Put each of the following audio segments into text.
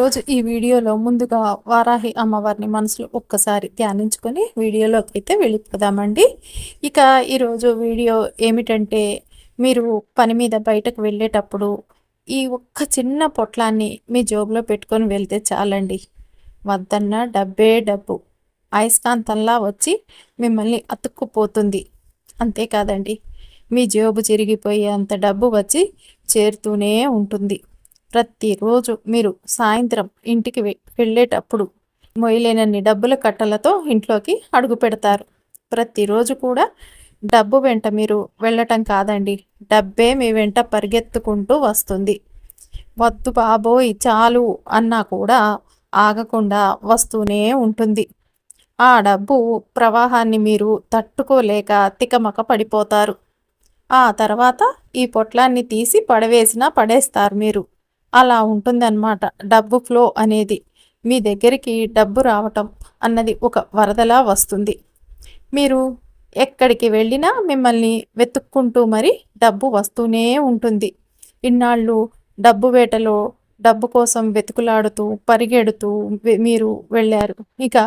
ఈరోజు ఈ వీడియోలో ముందుగా వారాహి అమ్మవారిని మనసులో ఒక్కసారి ధ్యానించుకొని వీడియోలోకి అయితే వెళ్ళిపోదామండి. ఇక ఈరోజు వీడియో ఏమిటంటే మీరు పని మీద బయటకు వెళ్ళేటప్పుడు ఈ ఒక్క చిన్న పొట్లాన్ని మీ జోబులో పెట్టుకొని వెళ్తే చాలండి. వద్దన్న డబ్బే డబ్బు. అయస్కాంతంలా వచ్చి మిమ్మల్ని అతుక్కుపోతుంది. అంతేకాదండి మీ జేబు చిరిగిపోయే అంత డబ్బు వచ్చి చేరుతూనే ఉంటుంది. ప్రతిరోజు మీరు సాయంత్రం ఇంటికి వెళ్ళేటప్పుడు మొయ్యలేనన్ని డబ్బుల కట్టలతో ఇంట్లోకి అడుగు పెడతారు. ప్రతిరోజు కూడా డబ్బు వెంట మీరు వెళ్ళటం కాదండి. డబ్బే మీ వెంట పరిగెత్తుకుంటూ వస్తుంది. వద్దు బాబోయ్ చాలు అన్నా కూడా ఆగకుండా వస్తూనే ఉంటుంది. ఆ డబ్బు ప్రవాహాన్ని మీరు తట్టుకోలేక తికమక పడిపోతారు. ఆ తర్వాత ఈ పొట్లాన్ని తీసి పడవేసినా పడేస్తారు మీరు. అలా ఉంటుందన్నమాట. డబ్బు ఫ్లో అనేది మీ దగ్గరికి డబ్బు రావటం అన్నది ఒక వరదలా వస్తుంది. మీరు ఎక్కడికి వెళ్ళినా మిమ్మల్ని వెతుక్కుంటూ మరి డబ్బు వస్తూనే ఉంటుంది. ఇన్నాళ్ళు డబ్బు వేటలో డబ్బు కోసం వెతుకులాడుతూ పరిగెడుతూ మీరు వెళ్ళారు. ఇక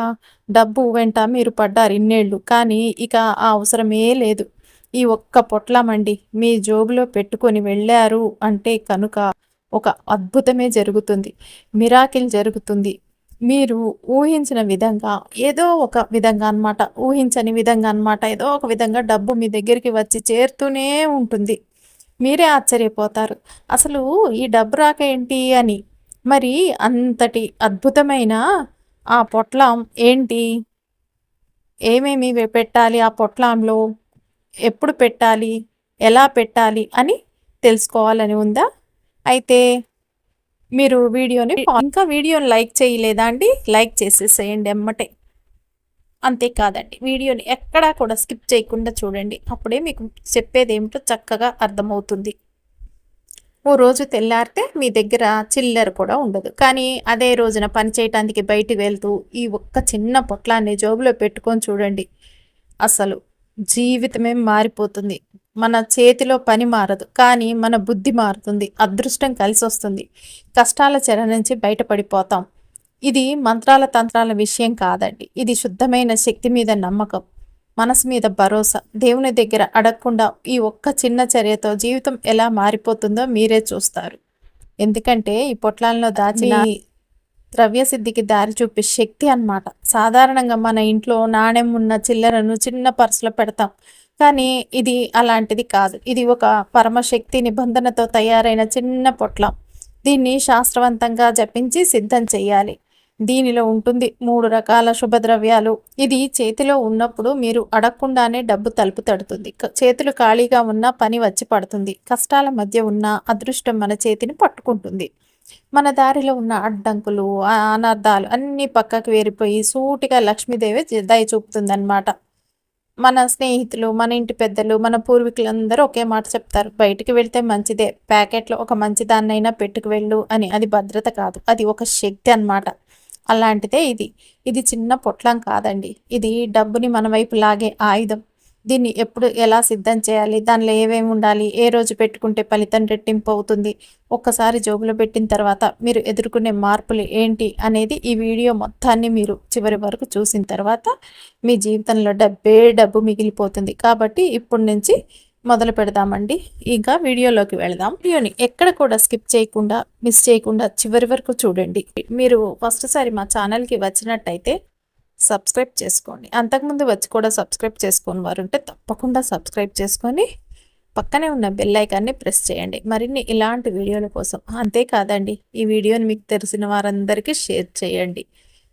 డబ్బు వెంట మీరు పడ్డారు ఇన్నేళ్ళు. కానీ ఇక ఆ అవసరమే లేదు. ఈ ఒక్క పొట్లమండి మీ జోబులో పెట్టుకొని వెళ్ళారు అంటే కనుక ఒక అద్భుతమే జరుగుతుంది. మిరాకిల్ జరుగుతుంది. మీరు ఊహించిన విధంగా ఏదో ఒక విధంగా అనమాట ఊహించని విధంగా అనమాట ఏదో ఒక విధంగా డబ్బు మీ దగ్గరికి వచ్చి చేరుతూనే ఉంటుంది. మీరే ఆశ్చర్యపోతారు. అసలు ఈ డబ్బు రాక ఏంటి అని. మరి అంతటి అద్భుతమైన ఆ పొట్లం ఏంటి? ఏమేమి పెట్టాలి ఆ పొట్లంలో? ఎప్పుడు పెట్టాలి? ఎలా పెట్టాలి? అని తెలుసుకోవాలని ఉందా? అయితే మీరు వీడియోని ఇంకా వీడియోని లైక్ చేయలేదా అండి? లైక్ చేసేసేయండి అమ్మటే అంతేకాదండి వీడియోని ఎక్కడా కూడా స్కిప్ చేయకుండా చూడండి. అప్పుడే మీకు చెప్పేది ఏమిటో చక్కగా అర్థమవుతుంది. ఓ రోజు తెల్లారితే మీ దగ్గర చిల్లర కూడా ఉండదు. కానీ అదే రోజున పని చేయటానికి బయటికి వెళ్తూ ఈ ఒక్క చిన్న పొట్లాన్ని జోబులో పెట్టుకొని చూడండి. అసలు జీవితమే మారిపోతుంది. మన చేతిలో పని మారదు కానీ మన బుద్ధి మారుతుంది అదృష్టం కలిసి వస్తుంది కష్టాల చెర నుంచి బయటపడిపోతాం. ఇది మంత్రాల తంత్రాల విషయం కాదండి. ఇది శుద్ధమైన శక్తి మీద నమ్మకం మనసు మీద భరోసా. దేవుని దగ్గర అడగకుండా ఈ ఒక్క చిన్న చర్యతో జీవితం ఎలా మారిపోతుందో మీరే చూస్తారు. ఎందుకంటే ఈ పొట్లాల్లో దాచిన ద్రవ్యసిద్ధికి దారి చూపే శక్తి అనమాట సాధారణంగా మన ఇంట్లో నాణ్యం ఉన్న చిల్లరను చిన్న పర్సులో పెడతాం. కానీ ఇది అలాంటిది కాదు. ఇది ఒక పరమశక్తి నిబంధనతో తయారైన చిన్న పొట్లం. దీన్ని శాస్త్రవంతంగా జపించి సిద్ధం చేయాలి దీనిలో ఉంటుంది మూడు రకాల శుభద్రవ్యాలు. ఇది చేతిలో ఉన్నప్పుడు మీరు అడగకుండానే డబ్బు తలుపు తడుతుంది. చేతులు ఖాళీగా ఉన్న పని వచ్చి పడుతుంది. కష్టాల మధ్య ఉన్న అదృష్టం మన చేతిని పట్టుకుంటుంది. మన దారిలో ఉన్న అడ్డంకులు అనర్థాలు అన్నీ పక్కకు వేరిపోయి సూటిగా లక్ష్మీదేవి దయ చూపుతుందన్నమాట. మన స్నేహితులు మన ఇంటి పెద్దలు మన పూర్వీకులందరూ ఒకే మాట చెప్తారు. బయటికి వెళ్తే మంచిదే. ప్యాకెట్లో ఒక మంచి దాన్నైనా పెట్టుకు వెళ్ళు అని. అది భద్రత కాదు. అది ఒక శక్తి అనమాట అలాంటిదే ఇది. ఇది చిన్న పొట్లం కాదండి. ఇది డబ్బుని మన వైపు లాగే ఆయుధం. దీన్ని ఎప్పుడు ఎలా సిద్ధం చేయాలి? దానిలో ఏమేమి ఉండాలి? ఏ రోజు పెట్టుకుంటే ఫలితం రెట్టింపు అవుతుంది? ఒక్కసారి జోబులో పెట్టిన తర్వాత మీరు ఎదుర్కొనే మార్పులు ఏంటి అనేది ఈ వీడియో మొత్తాన్ని మీరు చివరి వరకు చూసిన తర్వాత మీ జీవితంలో డబ్బే డబ్బు మిగిలిపోతుంది. కాబట్టి ఇప్పటి నుంచి మొదలు పెడదామండి. ఇంకా వీడియోలోకి వెళదాం. వీడియోని ఎక్కడ కూడా స్కిప్ చేయకుండా మిస్ చేయకుండా చివరి వరకు చూడండి. మీరు ఫస్ట్ సారి మా ఛానల్కి వచ్చినట్టయితే సబ్స్క్రైబ్ చేసుకోండి. అంతకుముందు వచ్చి కూడా సబ్స్క్రైబ్ చేసుకొని వారు ఉంటే తప్పకుండా సబ్స్క్రైబ్ చేసుకొని పక్కనే ఉన్న బెల్ ఐకాన్ని ప్రెస్ చేయండి. మరిన్ని ఇలాంటి వీడియోల కోసం అంతేకాదండి ఈ వీడియోని మీకు తెలిసిన వారందరికీ షేర్ చేయండి.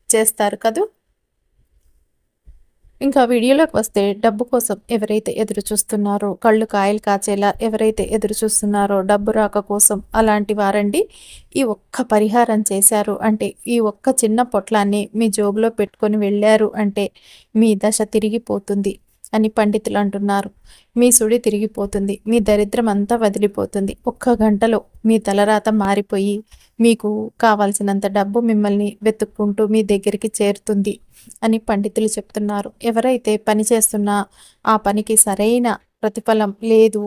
చేస్తారు కదూ? ఇంకా వీడియోలోకి వస్తే డబ్బు కోసం ఎవరైతే ఎదురు చూస్తున్నారో కళ్ళు కాయలు కాచేలా ఎవరైతే ఎదురు చూస్తున్నారో డబ్బు రాక కోసం అలాంటి వారండి. ఈ ఒక్క పరిహారం చేశారు అంటే ఈ ఒక్క చిన్న పొట్లాన్ని మీ జోబులో పెట్టుకొని వెళ్ళారు అంటే మీ దశ తిరిగిపోతుంది. అని పండితులు అంటున్నారు. మీ సుడి తిరిగిపోతుంది. మీ దరిద్రం అంతా వదిలిపోతుంది. ఒక్క గంటలో మీ తలరాత మారిపోయి మీకు కావాల్సినంత డబ్బు మిమ్మల్ని వెతుక్కుంటూ మీ దగ్గరికి చేరుతుంది అని పండితులు చెప్తున్నారు. ఎవరైతే పని చేస్తున్నా ఆ పనికి సరైన ప్రతిఫలం లేదు.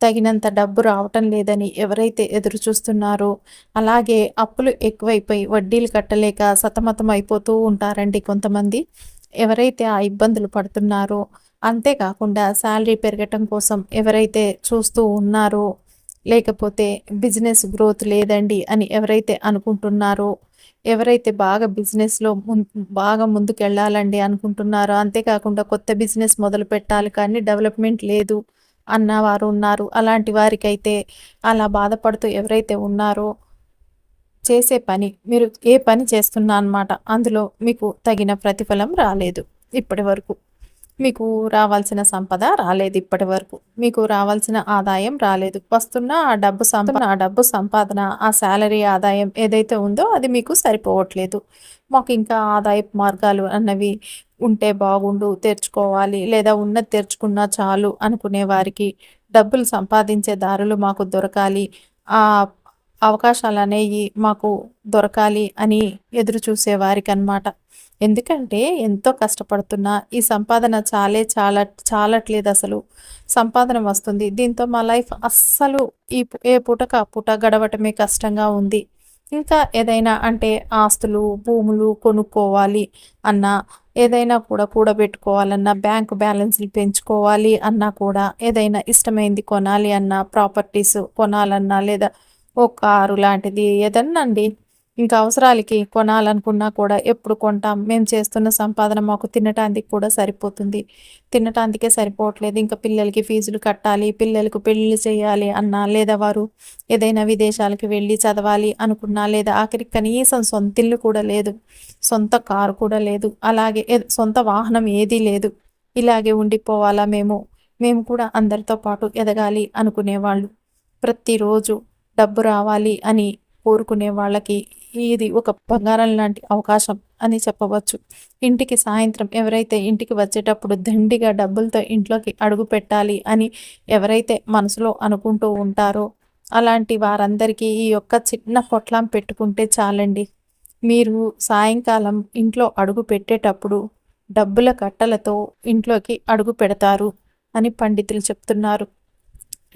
తగినంత డబ్బు రావటం లేదని ఎవరైతే ఎదురు చూస్తున్నారో అలాగే అప్పులు ఎక్కువైపోయి వడ్డీలు కట్టలేక సతమతం అయిపోతూ ఉంటారండి కొంతమంది. ఎవరైతే ఆ ఇబ్బందులు పడుతున్నారో అంతేకాకుండా శాలరీ పెరగటం కోసం ఎవరైతే చూస్తూ ఉన్నారో లేకపోతే బిజినెస్ గ్రోత్ లేదండి అని ఎవరైతే అనుకుంటున్నారో ఎవరైతే బాగా బిజినెస్లో బాగా ముందుకు వెళ్ళాలండి అనుకుంటున్నారో అంతేకాకుండా కొత్త బిజినెస్ మొదలు పెట్టాలి కానీ డెవలప్మెంట్ లేదు అన్నవారు ఉన్నారు. అలాంటి వారికైతే అలా బాధపడుతూ ఎవరైతే ఉన్నారో చేసే పని మీరు ఏ పని చేస్తున్నా అనమాట అందులో మీకు తగిన ప్రతిఫలం రాలేదు ఇప్పటి వరకు మీకు రావాల్సిన సంపద రాలేదు ఇప్పటి వరకు మీకు రావాల్సిన ఆదాయం రాలేదు. వస్తున్న ఆ డబ్బు సంపద ఆ డబ్బు సంపాదన ఆ శాలరీ ఆదాయం ఏదైతే ఉందో అది మీకు సరిపోవట్లేదు. మాకు ఇంకా ఆదాయపు మార్గాలు అన్నవి ఉంటే బాగుండు తెరుచుకోవాలి లేదా ఉన్నది తెరుచుకున్నా చాలు అనుకునే వారికి డబ్బులు సంపాదించే దారులు మాకు దొరకాలి. ఆ అవకాశాలు అనేవి మాకు దొరకాలి అని ఎదురు చూసే అనమాట ఎందుకంటే ఎంతో కష్టపడుతున్నా ఈ సంపాదన చాలే చాలా చాలట్లేదు అసలు. సంపాదన వస్తుంది. దీంతో మా లైఫ్ అస్సలు ఈ ఏ పూటక పూట గడవటమే కష్టంగా ఉంది. ఇంకా ఏదైనా అంటే ఆస్తులు భూములు కొనుక్కోవాలి అన్నా ఏదైనా కూడా కూడబెట్టుకోవాలన్నా బ్యాంక్ బ్యాలెన్స్లు పెంచుకోవాలి అన్నా కూడా ఏదైనా ఇష్టమైంది కొనాలి అన్నా ప్రాపర్టీస్ కొనాలన్నా లేదా ఓ కారు లాంటిది ఏదన్నా అండి. ఇంకా అవసరాలకి కొనాలనుకున్నా కూడా ఎప్పుడు కొంటాం. మేము చేస్తున్న సంపాదన మాకు తినటానికి కూడా సరిపోతుంది. తినటానికే సరిపోవట్లేదు. ఇంకా పిల్లలకి ఫీజులు కట్టాలి పిల్లలకు పెళ్ళిళ్ళు చేయాలి అన్నా లేదా వారు ఏదైనా విదేశాలకి వెళ్ళి చదవాలి అనుకున్నా లేదా ఆఖరికి కనీసం సొంత ఇల్లు కూడా లేదు సొంత కారు కూడా లేదు అలాగే సొంత వాహనం ఏదీ లేదు. ఇలాగే ఉండిపోవాలా మేము. మేము కూడా అందరితో పాటు ఎదగాలి అనుకునేవాళ్ళు. ప్రతిరోజు డబ్బు రావాలి అని కోరుకునే వాళ్ళకి ఇది ఒక బంగారం లాంటి అవకాశం అని చెప్పవచ్చు. ఇంటికి సాయంత్రం ఎవరైతే ఇంటికి వచ్చేటప్పుడు దండిగా డబ్బులతో ఇంట్లోకి అడుగు పెట్టాలి అని ఎవరైతే మనసులో అనుకుంటూ ఉంటారో అలాంటి వారందరికీ ఈ యొక్క చిన్న పొట్లం పెట్టుకుంటే చాలండి. మీరు సాయంకాలం ఇంట్లో అడుగు పెట్టేటప్పుడు డబ్బుల కట్టలతో ఇంట్లోకి అడుగు పెడతారు అని పండితులు చెప్తున్నారు.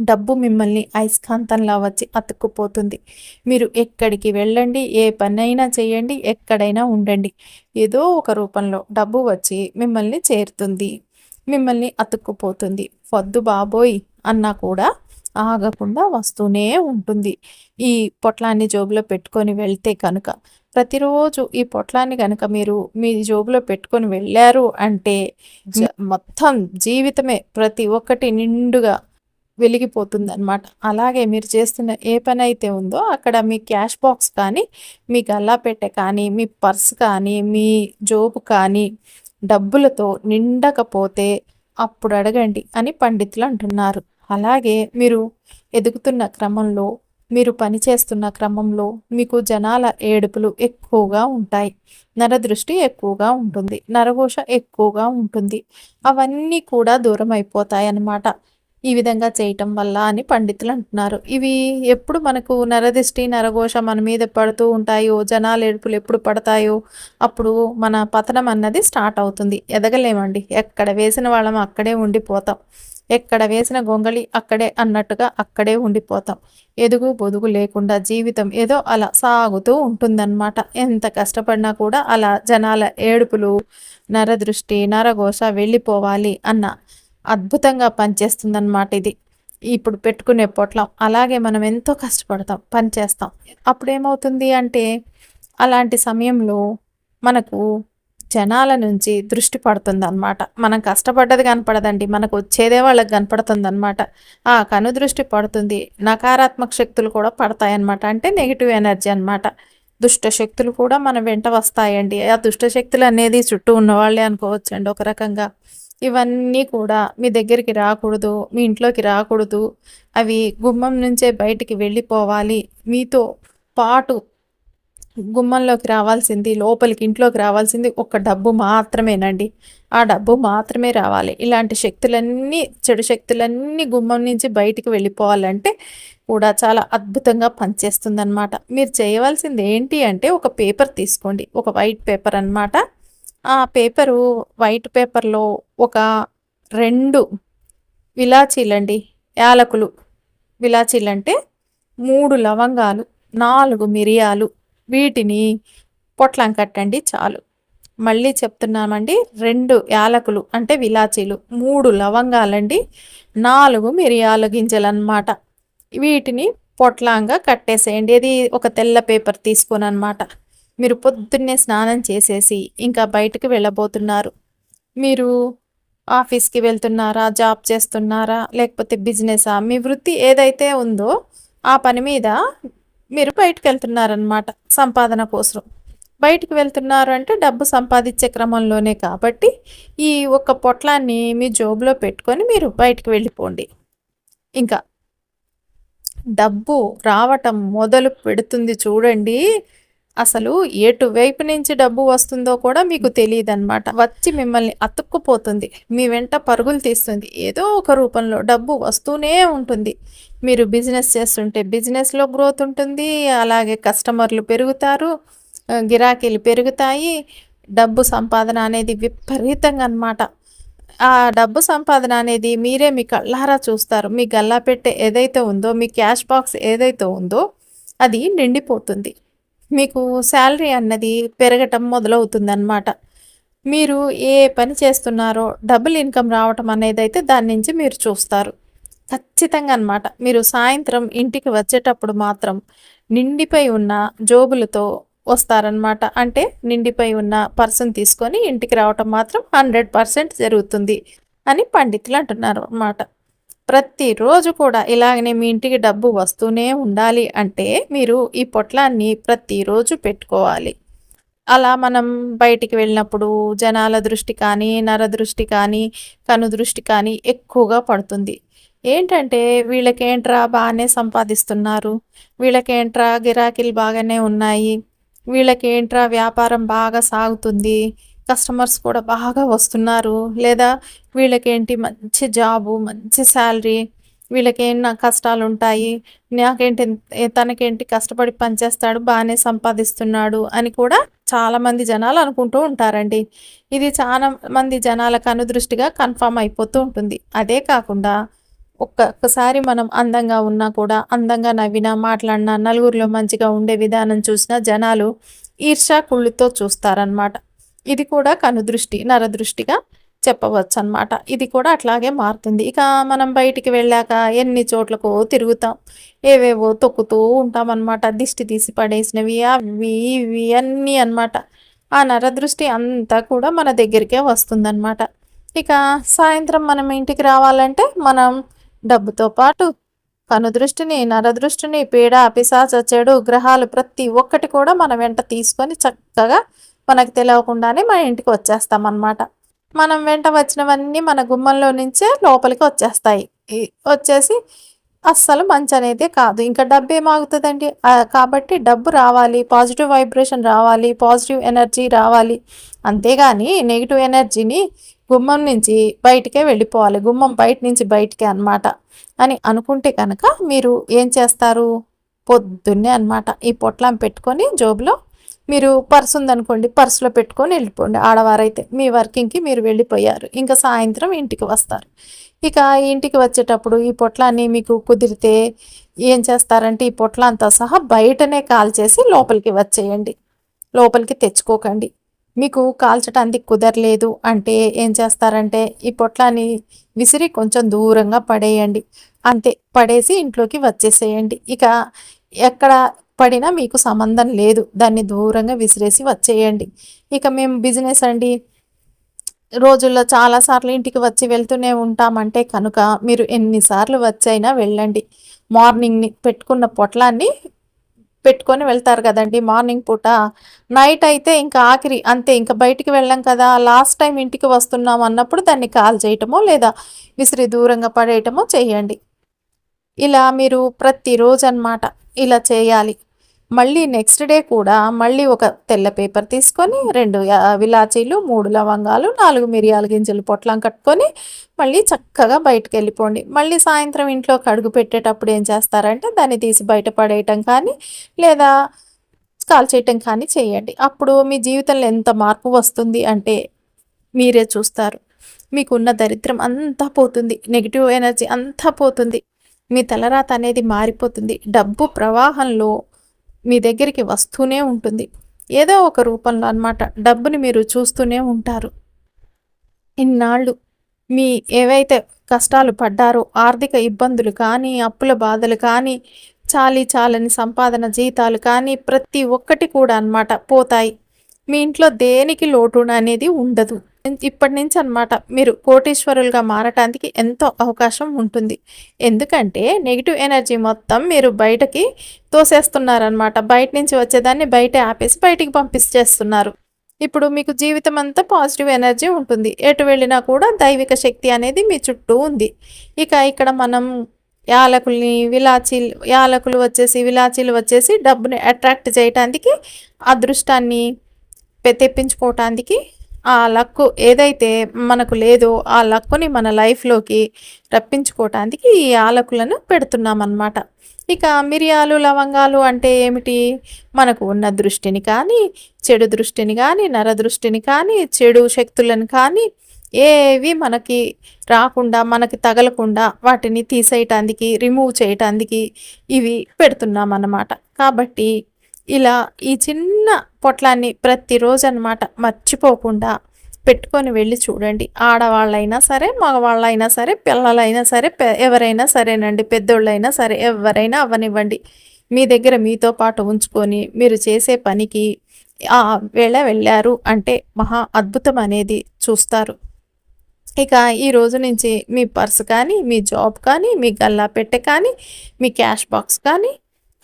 డబ్బు మిమ్మల్ని అయస్కాంతంలా వచ్చి అతుక్కుపోతుంది. మీరు ఎక్కడికి వెళ్ళండి ఏ పనైనా చేయండి ఎక్కడైనా ఉండండి. ఏదో ఒక రూపంలో డబ్బు వచ్చి మిమ్మల్ని చేరుతుంది మిమ్మల్ని అతుక్కుపోతుంది. వద్దు బాబోయ్ అన్నా కూడా ఆగకుండా వస్తూనే ఉంటుంది. ఈ పొట్లాన్ని జోబులో పెట్టుకొని వెళ్తే కనుక ప్రతిరోజు ఈ పొట్లాన్ని కనుక మీరు మీ జోబులో పెట్టుకొని వెళ్ళారు అంటే మొత్తం జీవితమే ప్రతి ఒక్కటి నిండుగా వెలిగిపోతుంది అనమాట అలాగే మీరు చేస్తున్న ఏ పని అయితే ఉందో అక్కడ మీ క్యాష్ బాక్స్ కానీ మీ గల్లాపెట్టె కానీ మీ పర్స్ కానీ మీ జోబు కానీ డబ్బులతో నిండకపోతే అప్పుడు అడగండి అని పండితులు అంటున్నారు. అలాగే మీరు ఎదుగుతున్న క్రమంలో మీరు పనిచేస్తున్న క్రమంలో మీకు జనాల ఏడుపులు ఎక్కువగా ఉంటాయి. నరదృష్టి ఎక్కువగా ఉంటుంది. నరఘోష ఎక్కువగా ఉంటుంది. అవన్నీ కూడా దూరం అయిపోతాయి అన్నమాట ఈ విధంగా చేయటం వల్ల అని పండితులు అంటున్నారు. ఇవి ఎప్పుడు మనకు నరదిష్టి నరఘోష మన మీద పడుతూ ఉంటాయో. జనాలు ఎడుపులు ఎప్పుడు పడతాయో అప్పుడు మన పతనం అన్నది స్టార్ట్ అవుతుంది. ఎదగలేమండి. ఎక్కడ వేసిన వాళ్ళం అక్కడే ఉండిపోతాం. ఎక్కడ వేసిన గొంగళి అక్కడే అన్నట్టుగా అక్కడే ఉండిపోతాం. ఎదుగు బొదుగు లేకుండా జీవితం ఏదో అలా సాగుతూ ఉంటుందన్నమాట. ఎంత కష్టపడినా కూడా అలా జనాల ఏడుపులు నరదృష్టి నరఘోష వెళ్ళిపోవాలి అన్న అద్భుతంగా పనిచేస్తుందన్నమాట ఇది. ఇప్పుడు పెట్టుకునే పొట్లం. అలాగే మనం ఎంతో కష్టపడతాం పని చేస్తాం అప్పుడు ఏమవుతుంది అంటే అలాంటి సమయంలో మనకు జనాల నుంచి దృష్టి పడుతుంది అనమాట మనం కష్టపడ్డది కనపడదండి మనకు వచ్చేదే వాళ్ళకి కనపడుతుంది అనమాట ఆ కను దృష్టి పడుతుంది నకారాత్మక శక్తులు కూడా పడతాయన్నమాట. అంటే నెగిటివ్ ఎనర్జీ అనమాట దుష్ట శక్తులు కూడా మన వెంట వస్తాయండి. ఆ దుష్ట శక్తులు అనేది చుట్టూ ఉన్నవాళ్ళే అనుకోవచ్చండి ఒక రకంగా. ఇవన్నీ కూడా మీ దగ్గరికి రాకూడదు మీ ఇంట్లోకి రాకూడదు. అవి గుమ్మం నుంచే బయటికి వెళ్ళిపోవాలి. మీతో పాటు గుమ్మంలోకి రావాల్సింది లోపలికి ఇంట్లోకి రావాల్సింది ఒక డబ్బు మాత్రమేనండి. ఆ డబ్బు మాత్రమే రావాలి. ఇలాంటి శక్తులన్నీ చెడు శక్తులన్నీ గుమ్మం నుంచి బయటికి వెళ్ళిపోవాలంటే కూడా చాలా అద్భుతంగా పనిచేస్తుందన్నమాట. మీరు చేయవలసింది ఏంటి అంటే ఒక పేపర్ తీసుకోండి. ఒక వైట్ పేపర్ అనమాట ఆ పేపరు వైట్ పేపర్లో ఒక రెండు విలాచీలండి యాలకులు. విలాచీలు అంటే మూడు లవంగాలు నాలుగు మిరియాలు. వీటిని పొట్లం కట్టండి చాలు. మళ్ళీ చెప్తున్నామండి రెండు యాలకులు అంటే విలాచీలు మూడు లవంగాలండి నాలుగు మిరియాల గింజలు అన్నమాట వీటిని పొట్లాంగా కట్టేసేయండి. ఇది ఒక తెల్ల పేపర్ తీసుకొని అనమాట మీరు పొద్దున్నే స్నానం చేసేసి ఇంకా బయటకు వెళ్ళబోతున్నారు. మీరు ఆఫీస్కి వెళ్తున్నారా? జాబ్ చేస్తున్నారా? లేకపోతే బిజినెసా? మీ వృత్తి ఏదైతే ఉందో ఆ పని మీద మీరు బయటకు వెళ్తున్నారనమాట సంపాదన కోసం. బయటకు వెళ్తున్నారు అంటే డబ్బు సంపాదించే క్రమంలోనే కాబట్టి ఈ ఒక్క పొట్లాన్ని మీ జోబులో పెట్టుకొని మీరు బయటకు వెళ్ళిపోండి. ఇంకా డబ్బు రావటం మొదలు పెడుతుంది చూడండి. అసలు ఎటువైపు నుంచి డబ్బు వస్తుందో కూడా మీకు తెలియదు అనమాట వచ్చి మిమ్మల్ని అతుక్కుపోతుంది. మీ వెంట పరుగులు తీస్తుంది. ఏదో ఒక రూపంలో డబ్బు వస్తూనే ఉంటుంది. మీరు బిజినెస్ చేస్తుంటే బిజినెస్లో గ్రోత్ ఉంటుంది. అలాగే కస్టమర్లు పెరుగుతారు. గిరాకీలు పెరుగుతాయి. డబ్బు సంపాదన అనేది విపరీతంగా అనమాట ఆ డబ్బు సంపాదన అనేది మీరే మీ కళ్ళారా చూస్తారు. మీ గల్లా పెట్టే ఏదైతే ఉందో మీ క్యాష్ బాక్స్ ఏదైతే ఉందో అది నిండిపోతుంది. మీకు శాలరీ అన్నది పెరగటం మొదలవుతుంది అన్నమాట మీరు ఏ పని చేస్తున్నారో డబుల్ ఇన్కమ్ రావటం అనేది అయితే దాని నుంచి మీరు చూస్తారు. ఖచ్చితంగా అనమాట మీరు సాయంత్రం ఇంటికి వచ్చేటప్పుడు మాత్రం నిండిపై ఉన్న జోబులతో వస్తారనమాట అంటే నిండిపై ఉన్న పర్సన్ తీసుకొని ఇంటికి రావటం మాత్రం హండ్రెడ్ పర్సెంట్ జరుగుతుంది అని పండితులు అంటున్నారు అన్నమాట. ప్రతిరోజు కూడా ఇలాగనే మీ ఇంటికి డబ్బు వస్తూనే ఉండాలి అంటే మీరు ఈ పొట్లాన్ని ప్రతిరోజు పెట్టుకోవాలి. అలా మనం బయటికి వెళ్ళినప్పుడు జనాల దృష్టి కానీ నర దృష్టి కానీ కను దృష్టి కానీ ఎక్కువగా పడుతుంది. ఏంటంటే వీళ్ళకేంట్రా బాగానే సంపాదిస్తున్నారు వీళ్ళకేంట్రా గిరాకీలు బాగానే ఉన్నాయి వీళ్ళకేంట్రా వ్యాపారం బాగా సాగుతుంది కస్టమర్స్ కూడా బాగా వస్తున్నారు. లేదా వీళ్ళకేంటి మంచి జాబు మంచి శాలరీ వీళ్ళకేం కష్టాలు ఉంటాయి నాకేంటి తనకేంటి కష్టపడి పనిచేస్తాడు బాగానే సంపాదిస్తున్నాడు అని కూడా చాలామంది జనాలు అనుకుంటూ ఉంటారండి. ఇది చాలా మంది జనాలకు అనుదృష్టిగా కన్ఫామ్ అయిపోతూ ఉంటుంది. అదే కాకుండా ఒక్కొక్కసారి మనం అందంగా ఉన్నా కూడా అందంగా నవ్వినా మాట్లాడినా నలుగురిలో మంచిగా ఉండే విధానం చూసినా జనాలు ఈర్షా కుళ్ళుతో చూస్తారనమాట ఇది కూడా కనుదృష్టి నరదృష్టిగా చెప్పవచ్చు అనమాట ఇది కూడా అట్లాగే మారుతుంది. ఇక మనం బయటికి వెళ్ళాక ఎన్ని చోట్లకు తిరుగుతాం. ఏవేవో తొక్కుతూ ఉంటామన్నమాట. దిష్టి తీసి పడేసినవి అవి ఇవి అన్నీ అనమాట ఆ నరదృష్టి అంతా కూడా మన దగ్గరికే వస్తుందన్నమాట. ఇక సాయంత్రం మనం ఇంటికి రావాలంటే మనం డబ్బుతో పాటు కనుదృష్టిని నరదృష్టిని పీడ పిశాచ చెడు గ్రహాలు ప్రతి ఒక్కటి కూడా మన వెంట తీసుకొని చక్కగా మనకు తెలియకుండానే మన ఇంటికి వచ్చేస్తాం అన్నమాట. మనం వెంట వచ్చినవన్నీ మన గుమ్మంలో నుంచే లోపలికి వచ్చేస్తాయి. వచ్చేసి అస్సలు మంచి అనేది కాదు. ఇంకా డబ్బు ఏమాగుతుందండి కాబట్టి డబ్బు రావాలి పాజిటివ్ వైబ్రేషన్ రావాలి పాజిటివ్ ఎనర్జీ రావాలి. అంతేగాని నెగిటివ్ ఎనర్జీని గుమ్మం నుంచి బయటికే వెళ్ళిపోవాలి. గుమ్మం బయట నుంచి బయటికే అనమాట అని అనుకుంటే కనుక మీరు ఏం చేస్తారు? పొద్దున్నే అనమాట ఈ పొట్లం పెట్టుకొని జోబులో మీరు పర్స్ ఉందనుకోండి పర్సులో పెట్టుకొని వెళ్ళిపోండి. ఆడవారైతే మీ వర్కింగ్కి మీరు వెళ్ళిపోయారు. ఇంకా సాయంత్రం ఇంటికి వస్తారు. ఇక ఇంటికి వచ్చేటప్పుడు ఈ పొట్లాన్ని మీకు కుదిరితే ఏం చేస్తారంటే ఈ పొట్లంతా సహా బయటనే కాల్ చేసి లోపలికి వచ్చేయండి. లోపలికి తెచ్చుకోకండి. మీకు కాల్చడానికి కుదరలేదు అంటే ఏం చేస్తారంటే ఈ పొట్లాన్ని విసిరి కొంచెం దూరంగా పడేయండి. అంతే పడేసి ఇంట్లోకి వచ్చేసేయండి. ఇక ఎక్కడ పడినా మీకు సంబంధం లేదు. దాన్ని దూరంగా విసిరేసి వచ్చేయండి. ఇక మేము బిజినెస్ అండి. రోజుల్లో చాలాసార్లు ఇంటికి వచ్చి వెళ్తూనే ఉంటామంటే కనుక మీరు ఎన్నిసార్లు వచ్చైనా వెళ్ళండి. మార్నింగ్ని పెట్టుకున్న పొట్లాన్ని పెట్టుకొని వెళ్తారు కదండి. మార్నింగ్ పూట నైట్ అయితే ఇంకా ఆఖరి అంతే ఇంకా బయటికి వెళ్ళాం కదా. లాస్ట్ టైం ఇంటికి వస్తున్నాం అన్నప్పుడు దాన్ని కాల్ చేయటమో లేదా విసిరి దూరంగా పడేయటమో చేయండి. ఇలా మీరు ప్రతిరోజు అనమాట ఇలా చేయాలి. మళ్ళీ నెక్స్ట్ డే కూడా మళ్ళీ ఒక తెల్ల పేపర్ తీసుకొని రెండు విలాచీలు మూడు లవంగాలు నాలుగు మిరియాల గింజలు పొట్లం కట్టుకొని మళ్ళీ చక్కగా బయటకు వెళ్ళిపోండి. మళ్ళీ సాయంత్రం ఇంట్లో కడుగు పెట్టేటప్పుడు ఏం చేస్తారంటే దాన్ని తీసి బయట పడేయటం కానీ లేదా కాల్చేయటం కానీ చేయండి. అప్పుడు మీ జీవితంలో ఎంత మార్పు వస్తుంది అంటే మీరే చూస్తారు. మీకున్న దరిద్రం అంతా పోతుంది. నెగిటివ్ ఎనర్జీ అంతా పోతుంది. మీ తలరాత అనేది మారిపోతుంది. డబ్బు ప్రవాహంలో మీ దగ్గరికి వస్తూనే ఉంటుంది. ఏదో ఒక రూపంలో అన్నమాట. డబ్బుని మీరు చూస్తూనే ఉంటారు. ఇన్నాళ్ళు మీ ఏవైతే కష్టాలు పడ్డారో ఆర్థిక ఇబ్బందులు కానీ అప్పుల బాధలు కానీ చాలీ చాలని సంపాదన జీతాలు కానీ ప్రతి ఒక్కటి కూడా అన్నమాట పోతాయి. మీ ఇంట్లో దేనికి లోటు అనేది ఉండదు. ఇప్పటి నుంచి అనమాట మీరు కోటీశ్వరులుగా మారటానికి ఎంతో అవకాశం ఉంటుంది. ఎందుకంటే నెగిటివ్ ఎనర్జీ మొత్తం మీరు బయటకి తోసేస్తున్నారనమాట బయట నుంచి వచ్చేదాన్ని బయట ఆపేసి బయటికి పంపించేస్తున్నారు. ఇప్పుడు మీకు జీవితం అంతా పాజిటివ్ ఎనర్జీ ఉంటుంది. ఎటు వెళ్ళినా కూడా దైవిక శక్తి అనేది మీ చుట్టూ ఉంది. ఇక ఇక్కడ మనం యాలకుల్ని విలాచీలు యాలకులు వచ్చేసి విలాచీలు వచ్చేసి డబ్బుని అట్రాక్ట్ చేయటానికి అదృష్టాన్ని తెప్పించుకోవటానికి ఆ లక్కు ఏదైతే మనకు లేదో ఆ లక్కుని మన లైఫ్లోకి రప్పించుకోవటానికి ఈ ఆలకులను పెడుతున్నామన్నమాట. ఇక మిరియాలు లవంగాలు అంటే ఏమిటి? మనకు ఉన్న దృష్టిని కానీ చెడు దృష్టిని కానీ నరదృష్టిని కానీ చెడు శక్తులను కానీ ఏవి మనకి రాకుండా మనకి తగలకుండా వాటిని తీసేయటానికి రిమూవ్ చేయటానికి ఇవి పెడుతున్నాం అన్నమాట కాబట్టి ఇలా ఈ చిన్న పొట్లాన్ని ప్రతిరోజు అనమాట మర్చిపోకుండా పెట్టుకొని వెళ్ళి చూడండి. ఆడవాళ్ళైనా సరే మగవాళ్ళైనా సరే పిల్లలైనా సరే ఎవరైనా సరేనండి పెద్దోళ్ళైనా సరే ఎవరైనా అవ్వనివ్వండి. మీ దగ్గర మీతో పాటు ఉంచుకొని మీరు చేసే పనికి ఆ వేళ వెళ్ళారు అంటే మహా అద్భుతం అనేది చూస్తారు. ఇక ఈ రోజు నుంచి మీ పర్స్ కానీ మీ జాబ్ కానీ మీ గల్లా పెట్టె కానీ మీ క్యాష్ బాక్స్ కానీ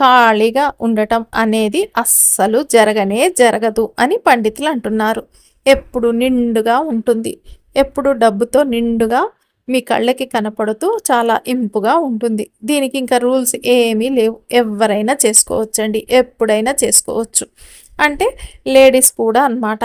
ఖాళీగా ఉండటం అనేది అస్సలు జరగనే జరగదు అని పండితులు అంటున్నారు. ఎప్పుడు నిండుగా ఉంటుంది. ఎప్పుడు డబ్బుతో నిండుగా మీ కళ్ళకి కనపడుతూ చాలా ఇంపుగా ఉంటుంది. దీనికి ఇంకా రూల్స్ ఏమీ లేవు. ఎవరైనా చేసుకోవచ్చండి. ఎప్పుడైనా చేసుకోవచ్చు. అంటే లేడీస్ కూడా అనమాట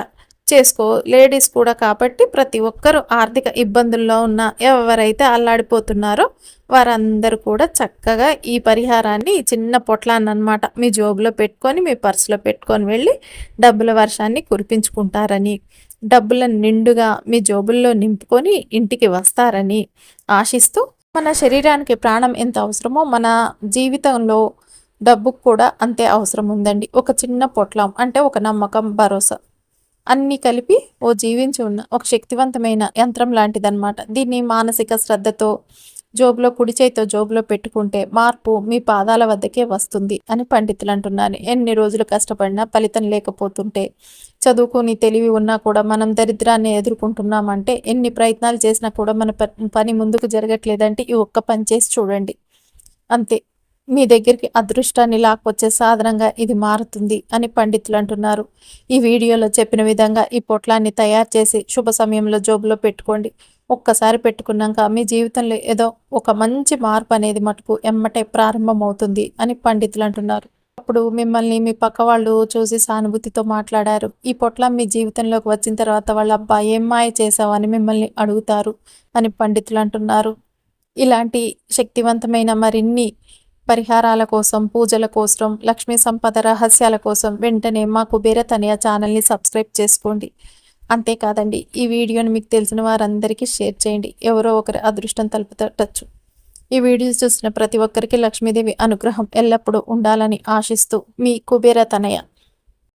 చేసుకో లేడీస్ కూడా కాబట్టి ప్రతి ఒక్కరూ ఆర్థిక ఇబ్బందుల్లో ఉన్న ఎవరైతే అల్లాడిపోతున్నారో వారందరూ కూడా చక్కగా ఈ పరిహారాన్ని చిన్న పొట్లాన్ని అనమాట మీ జోబులో పెట్టుకొని మీ పర్సులో పెట్టుకొని వెళ్ళి డబ్బుల వర్షాన్ని కురిపించుకుంటారని డబ్బులను నిండుగా మీ జోబుల్లో నింపుకొని ఇంటికి వస్తారని ఆశిస్తూ మన శరీరానికి ప్రాణం ఎంత అవసరమో మన జీవితంలో డబ్బుకు కూడా అంతే అవసరం ఉందండి. ఒక చిన్న పొట్లం అంటే ఒక నమ్మకం భరోసా. అన్నీ కలిపి ఓ జీవించి ఉన్న ఒక శక్తివంతమైన యంత్రం లాంటిదన్నమాట. దీన్ని మానసిక శ్రద్ధతో జోబులో కుడి చేతితో జోబులో పెట్టుకుంటే మార్పు మీ పాదాల వద్దకే వస్తుంది అని పండితులు అంటున్నారు. ఎన్ని రోజులు కష్టపడినా ఫలితం లేకపోతుంటే చదువుకుని తెలివి ఉన్నా కూడా మనం దరిద్రాన్ని ఎదుర్కొంటున్నామంటే ఎన్ని ప్రయత్నాలు చేసినా కూడా మన పని ముందుకు జరగట్లేదంటే ఈ ఒక్క పని చేసి చూడండి. అంతే. మీ దగ్గరికి అదృష్టాన్ని లాక్కొచ్చే సాధనంగా ఇది మారుతుంది అని పండితులు అంటున్నారు. ఈ వీడియోలో చెప్పిన విధంగా ఈ పొట్లాన్ని తయారు చేసి శుభ సమయంలో జోబులో పెట్టుకోండి. ఒక్కసారి పెట్టుకున్నాక మీ జీవితంలో ఏదో ఒక మంచి మార్పు అనేది మటుకు ఎమ్మటే ప్రారంభమవుతుంది అని పండితులు అంటున్నారు. అప్పుడు మిమ్మల్ని మీ పక్క వాళ్ళు చూసి సానుభూతితో మాట్లాడారు. ఈ పొట్లం మీ జీవితంలోకి వచ్చిన తర్వాత వాళ్ళ అబ్బా ఏం మాయ చేసావు? అని మిమ్మల్ని అడుగుతారు అని పండితులు అంటున్నారు. ఇలాంటి శక్తివంతమైన మరిన్ని పరిహారాల కోసం పూజల కోసం లక్ష్మీ సంపద రహస్యాల కోసం వెంటనే మా కుబేరతనియా ఛానల్ని సబ్స్క్రైబ్ చేసుకోండి. అంతేకాదండి ఈ వీడియోని మీకు తెలిసిన వారందరికీ షేర్ చేయండి. ఎవరో ఒకరి అదృష్టం తలుపుతట్టచ్చు. ఈ వీడియోస్ చూసిన ప్రతి ఒక్కరికి లక్ష్మీదేవి అనుగ్రహం ఎల్లప్పుడూ ఉండాలని ఆశిస్తూ మీ కుబేర తనయ